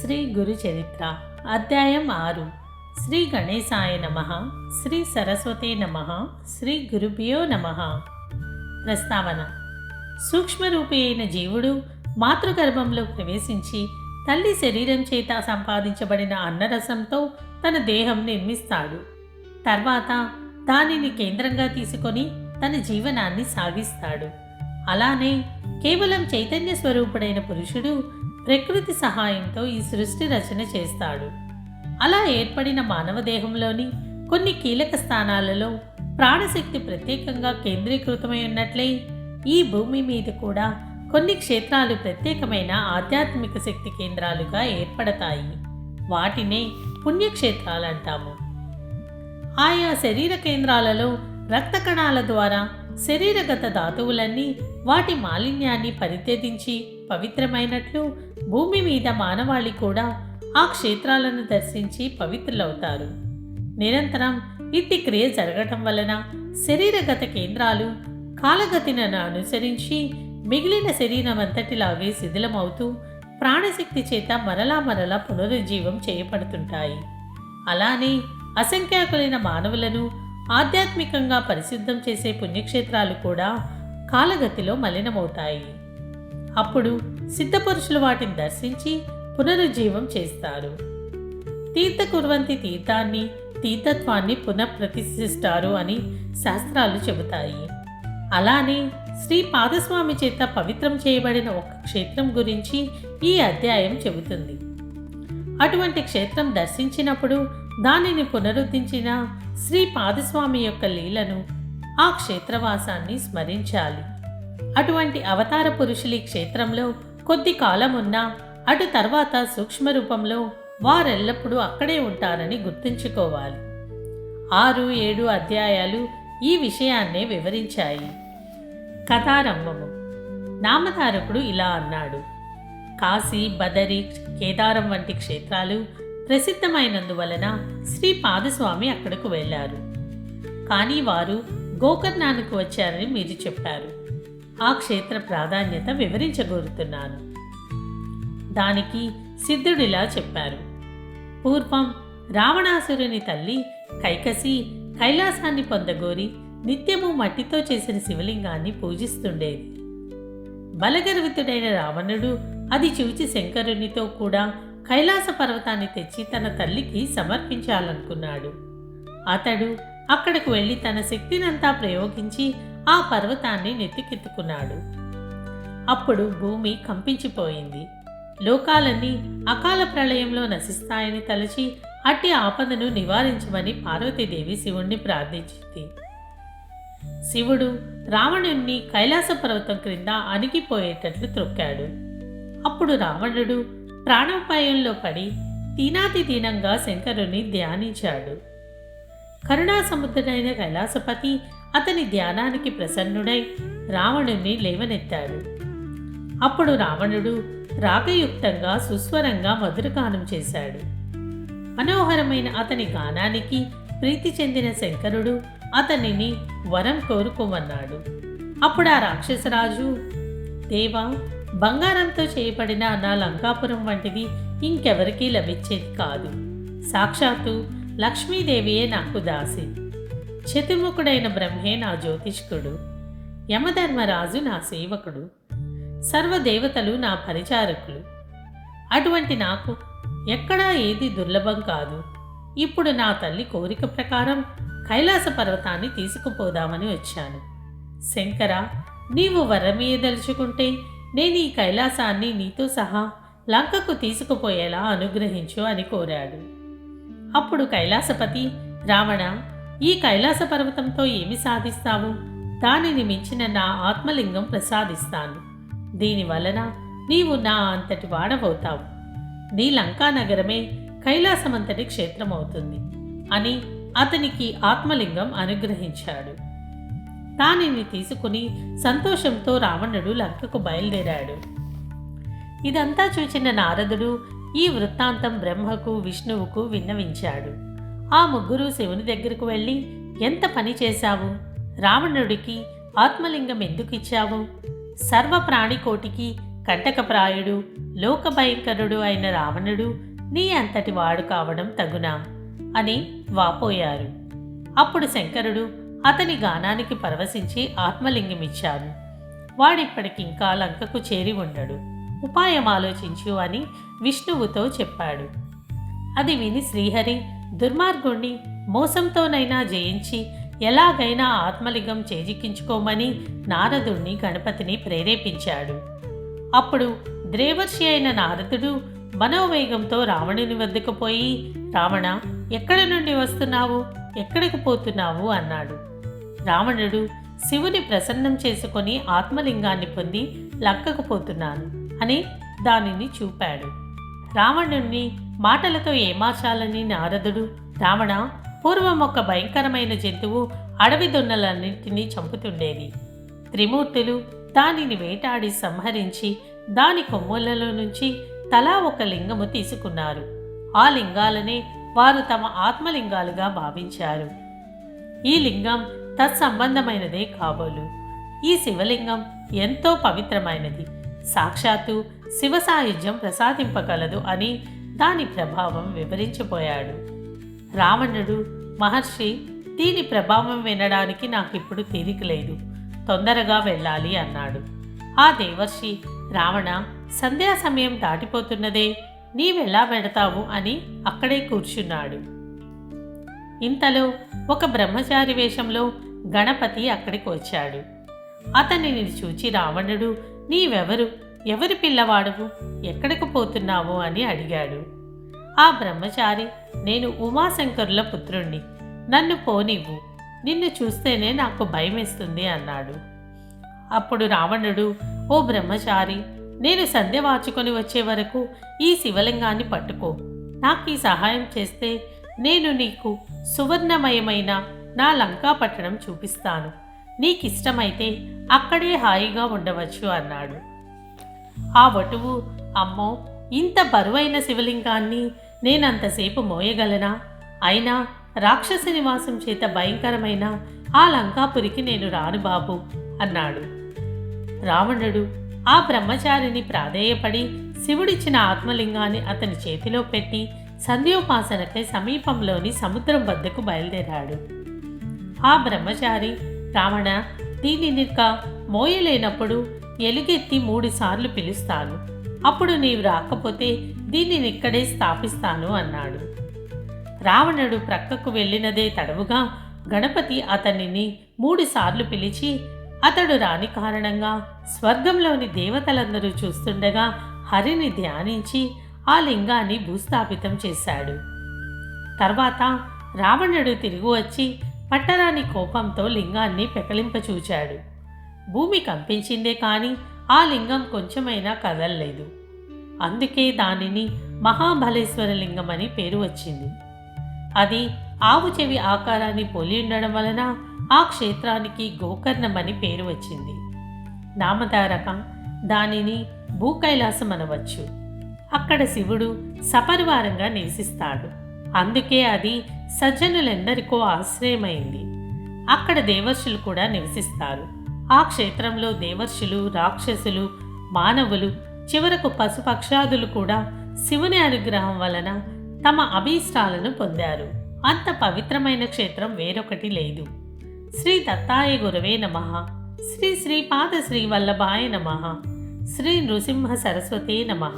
శ్రీ గురు చరిత్ర అధ్యాయం ఆరు. శ్రీ గణేశాయ నమ శ్రీ సరస్వతే నమ శ్రీ గురుభ్యో నమ. ప్రస్తావన. సూక్ష్మరూపి అయిన జీవుడు మాతృగర్భంలో ప్రవేశించి తల్లి శరీరం చేత సంపాదించబడిన అన్నరసంతో తన దేహం నిర్మిస్తాడు. తర్వాత దానిని కేంద్రంగా తీసుకొని తన జీవనాన్ని సాగిస్తాడు. అలానే కేవలం చైతన్య స్వరూపుడైన పురుషుడు ప్రకృతి సహాయంతో ఈ సృష్టి రచన చేస్తాడు. అలా ఏర్పడిన మానవ దేహంలోని కొన్ని కీలక స్థానాలలో ప్రాణశక్తి ప్రత్యేకంగా కేంద్రీకృతమై ఉన్నట్లే ఈ భూమి మీద కూడా కొన్ని క్షేత్రాలు ప్రత్యేకమైన ఆధ్యాత్మిక శక్తి కేంద్రాలుగా ఏర్పడతాయి. వాటినే పుణ్యక్షేత్రాలు అంటాము ఆయా శరీర కేంద్రాలలో రక్త కణాల ద్వారా శరీరగత ధాతువులన్నీ వాటి మాలిన్యాన్ని పరిత్యజించి పవిత్రమైనట్లు భూమి మీద మానవాళి కూడా ఆ క్షేత్రాలను దర్శించి పవిత్రులవుతారు. నిరంతరం ఇట్టి క్రియ జరగటం వలన శరీరగత కేంద్రాలు కాలగతినను అనుసరించి మిగిలిన శరీరం అంతటిలాగే శిథిలమవుతూ ప్రాణశక్తి చేత మరలా మరలా పునరుజ్జీవం చేయబడుతుంటాయి. అలానే అసంఖ్యాకులైన మానవులను ఆధ్యాత్మికంగా పరిశుద్ధం చేసే పుణ్యక్షేత్రాలు కూడా కాలగతిలో మలినమవుతాయి. అప్పుడు సిద్ధపురుషులు వాటిని దర్శించి పునరుజ్జీవం చేస్తారు. తీర్థ కుర్వంతి తీర్థాన్ని తీర్థత్వాన్ని పునఃప్రతిష్ఠిస్తారు అని శాస్త్రాలు చెబుతాయి. అలానే శ్రీ పాదస్వామి చేత పవిత్రం చేయబడిన ఒక క్షేత్రం గురించి ఈ అధ్యాయం చెబుతుంది. అటువంటి క్షేత్రం దర్శించినప్పుడు దానిని పునరుద్ధరించిన శ్రీ పాదస్వామి యొక్క లీలను ఆ క్షేత్రవాసాన్ని స్మరించాలి. అటువంటి అవతార పురుషులు క్షేత్రంలో కొద్ది కాలం ఉన్నా అటు తర్వాత సూక్ష్మ రూపంలో వారెల్లప్పుడూ అక్కడే ఉంటారని గుర్తుంచుకోవాలి. ఆరు ఏడు అధ్యాయాలు ఈ విషయాన్నే వివరించాయి. కథారంభము. నామధారకుడు ఇలా అన్నాడు. కాశీ బదరి కేదారం వంటి క్షేత్రాలు ప్రసిద్ధమైనందువలన శ్రీ పాదస్వామి అక్కడకు వెళ్ళారు. కానీ వారు గోకర్ణానికి వచ్చారని మీరు చెప్పారు. ఆ క్షేత్ర ప్రాధాన్యత వివరించగోరుతున్నాను దానికి సిద్ధుడిలా చెప్పారు. పూర్వం రావణాసురుని తల్లి కైకసి కైలాసాన్ని పొందగోరి నిత్యము మట్టితో చేసిన శివలింగాన్ని పూజిస్తుండేది. బలగర్వితుడైన రావణుడు అది చూచి శంకరునితో కూడా కైలాస పర్వతాన్ని తెచ్చి తన తల్లికి సమర్పించాలనుకున్నాడు. అతడు అక్కడకు వెళ్ళి తన శక్తినంతా ప్రయోగించి ఆ పర్వతాన్ని నెత్తికెత్తుకున్నాడు. అప్పుడు భూమి కంపించిపోయింది. లోకాలన్నీ అకాల ప్రళయంలో నశిస్తాయని తలచి అట్టి ఆపదను నివారించమని పార్వతీదేవి శివుణ్ణి ప్రార్థించింది. శివుడు రావణుణ్ణి కైలాస పర్వతం క్రింద అణిగిపోయేటట్లు త్రొక్కాడు. అప్పుడు రావణుడు ప్రాణోపాయంలో పడి దీనాతి దీనంగా శంకరుని ధ్యానించాడు. కరుణాసముద్రుడైన కైలాసపతి అతని ధ్యానానికి ప్రసన్నుడై రావణుణ్ణి లేవనెత్తాడు. అప్పుడు రావణుడు రాగయుక్తంగా సుస్వరంగా మధురగానం చేశాడు. మనోహరమైన అతని గానానికి ప్రీతి చెందిన శంకరుడు అతనిని వరం కోరుకోమన్నాడు. అప్పుడు ఆ రాక్షసరాజు దేవా బంగారంతో చేయబడిన నా లంకాపురం వంటిది ఇంకెవరికీ లభించేది కాదు. సాక్షాత్తు లక్ష్మీదేవియే నాకు దాసి. చతుర్ముఖుడైన బ్రహ్మే నా జ్యోతిష్కుడు. యమధర్మరాజు నా సేవకుడు. సర్వదేవతలు నా పరిచారకులు. అటువంటి నాకు ఎక్కడా ఏది దుర్లభం కాదు. ఇప్పుడు నా తల్లి కోరిక ప్రకారం కైలాస పర్వతాన్ని తీసుకుపోదామని వచ్చాను. శంకర నీవు వరమీయదలుచుకుంటే నేను ఈ కైలాసాన్ని నీతో సహా లంకకు తీసుకుపోయేలా అనుగ్రహించు అని కోరాడు. అప్పుడు కైలాసపతి రావణ ఈ కైలాస పర్వతంతో ఏమి సాధిస్తావు? దానిని మించిన నా ఆత్మలింగం ప్రసాదిస్తాను. దీని వలన నీవు నా అంతటి వాడవవుతావు. నీ లంకా నగరమే కైలాసమంతటి క్షేత్రమవుతుంది అని అతనికి ఆత్మలింగం అనుగ్రహించాడు. దానిని తీసుకుని సంతోషంతో రావణుడు లంకకు బయలుదేరాడు. ఇదంతా చూచిన నారదుడు ఈ వృత్తాంతం బ్రహ్మకు విష్ణువుకు విన్నవించాడు. ఆ ముగ్గురు శివుని దగ్గరకు వెళ్ళి ఎంత పని చేశావు? రావణుడికి ఆత్మలింగం ఎందుకు ఇచ్చావు? సర్వ ప్రాణికోటికి కంటకప్రాయుడు లోకభయంకరుడు అయిన రావణుడు నీ అంతటి వాడు కావడం తగునా అని వాపోయారు. అప్పుడు శంకరుడు అతని గానానికి పరవశించి ఆత్మలింగమిచ్చాడు వాడిప్పటికింకా లంకకు చేరి ఉండడు. ఉపాయం ఆలోచించు అని విష్ణువుతో చెప్పాడు. అది విని శ్రీహరి దుర్మార్గుణ్ణి మోసంతోనైనా జయించి ఎలాగైనా ఆత్మలింగం చేజిక్కించుకోమని నారదుణ్ణి గణపతిని ప్రేరేపించాడు. అప్పుడు ద్రేవర్షి అయిన నారదుడు మనోవేగంతో రావణుని వద్దకు పోయి రావణ ఎక్కడి నుండి వస్తున్నావు? ఎక్కడికి పోతున్నావు? అన్నాడు. రావణుడు శివుని ప్రసన్నం చేసుకొని ఆత్మలింగాన్ని పొంది లక్కకు పోతున్నాను. అని దానిని చూపాడు. రావణుణ్ణి మాటలతో ఏమాచాలని నారదుడు రావణ పూర్వం ఒక భయంకరమైన జంతువు అడవి దొన్నలన్నింటినీ చంపుతుండేది. త్రిమూర్తులు దానిని వేటాడి సంహరించి దాని కొమ్ములలో నుంచి తలా ఒక లింగము తీసుకున్నారు. ఆ లింగాలనే వారు తమ ఆత్మలింగాలుగా భావించారు. ఈ లింగం తత్సంబంధమైనదే కాబోలు. ఈ శివలింగం ఎంతో పవిత్రమైనది. సాక్షాత్తు శివ సాయుధ్యం ప్రసాదింపగలదు అని దాని ప్రభావం వివరించిపోయాడు. రావణుడు మహర్షి దీని ప్రభావం వినడానికి నాకిప్పుడు తీరిక లేదు. తొందరగా వెళ్ళాలి అన్నాడు. ఆ దేవర్షి రావణ సంధ్యా సమయం దాటిపోతున్నదే నీవెలా వెడతావు అని అక్కడే కూర్చున్నాడు. ఇంతలో ఒక బ్రహ్మచారి వేషంలో గణపతి అక్కడికి వచ్చాడు అతనిని చూచి రావణుడు నీవెవరు? ఎవరి పిల్లవాడువు? ఎక్కడికి పోతున్నావు అని అడిగాడు. ఆ బ్రహ్మచారి నేను ఉమాశంకరుల పుత్రుణ్ణి. నన్ను పోనివ్వు. నిన్ను చూస్తేనే నాకు భయమేస్తుంది అన్నాడు. అప్పుడు రావణుడు ఓ బ్రహ్మచారి నేను సంధ్య వాచుకొని వచ్చే వరకు ఈ శివలింగాన్ని పట్టుకో. నాకు ఈ సహాయం చేస్తే నేను నీకు సువర్ణమయమైన నా లంకా పట్టణం చూపిస్తాను. నీకిష్టమైతే అక్కడే హాయిగా ఉండవచ్చు అన్నాడు. ఆ వటువు అమ్మో ఇంత బరువైన శివలింగాన్ని నేనంతసేపు మోయగలనా? అయినా రాక్షస నివాసం చేత భయంకరమైన ఆ లంకాపురికి నేను రాను బాబు అన్నాడు. రావణుడు ఆ బ్రహ్మచారిని ప్రాధేయపడి శివుడిచ్చిన ఆత్మలింగాన్ని అతని చేతిలో పెట్టి సంధ్యోపాసనకై సమీపంలోని సముద్రం వద్దకు బయలుదేరాడు. ఆ బ్రహ్మచారి రావణ దీనినిక మోయలేనప్పుడు ఎలుగెత్తి మూడుసార్లు పిలుస్తాను. అప్పుడు నీవు రాకపోతే దీనిని ఇక్కడే స్థాపిస్తాను అన్నాడు. రావణుడు ప్రక్కకు వెళ్ళినదే తడవుగా గణపతి అతనిని మూడుసార్లు పిలిచి అతడు రాని కారణంగా స్వర్గంలోని దేవతలందరూ చూస్తుండగా హరిని ధ్యానించి ఆ లింగాన్ని భూస్థాపితం చేశాడు. తర్వాత రావణుడు తిరిగి వచ్చి పట్టరాని కోపంతో లింగాన్ని పెకలింపచూచాడు. భూమి కంపించిందే కానీ ఆ లింగం కొంచెమైనా కదల్లేదు. అందుకే దానిని మహాబలేశ్వర లింగం అని పేరు వచ్చింది. అది ఆవు చెవి ఆకారాన్ని పోలి ఉండడం వలన ఆ క్షేత్రానికి గోకర్ణం అని పేరు వచ్చింది. నామధారకం దానిని భూకైలాసం అనవచ్చు. అక్కడ శివుడు సపరివారంగా నివసిస్తాడు. అందుకే అది సజ్జనులెందరికో ఆశ్రయమైంది. అక్కడ దేవర్షులు కూడా నివసిస్తారు. ఆ క్షేత్రంలో దేవర్షులు రాక్షసులు మానవులు చివరకు పశుపక్షాదులు కూడా శివుని అనుగ్రహం వలన తమ అభీష్టాలను పొందారు. అంత పవిత్రమైన క్షేత్రం వేరొకటి లేదు. శ్రీ దత్తాయ గురవే నమ. శ్రీ శ్రీపాద శ్రీ వల్లభాయ నమ. శ్రీ నృసింహ సరస్వతే నమ.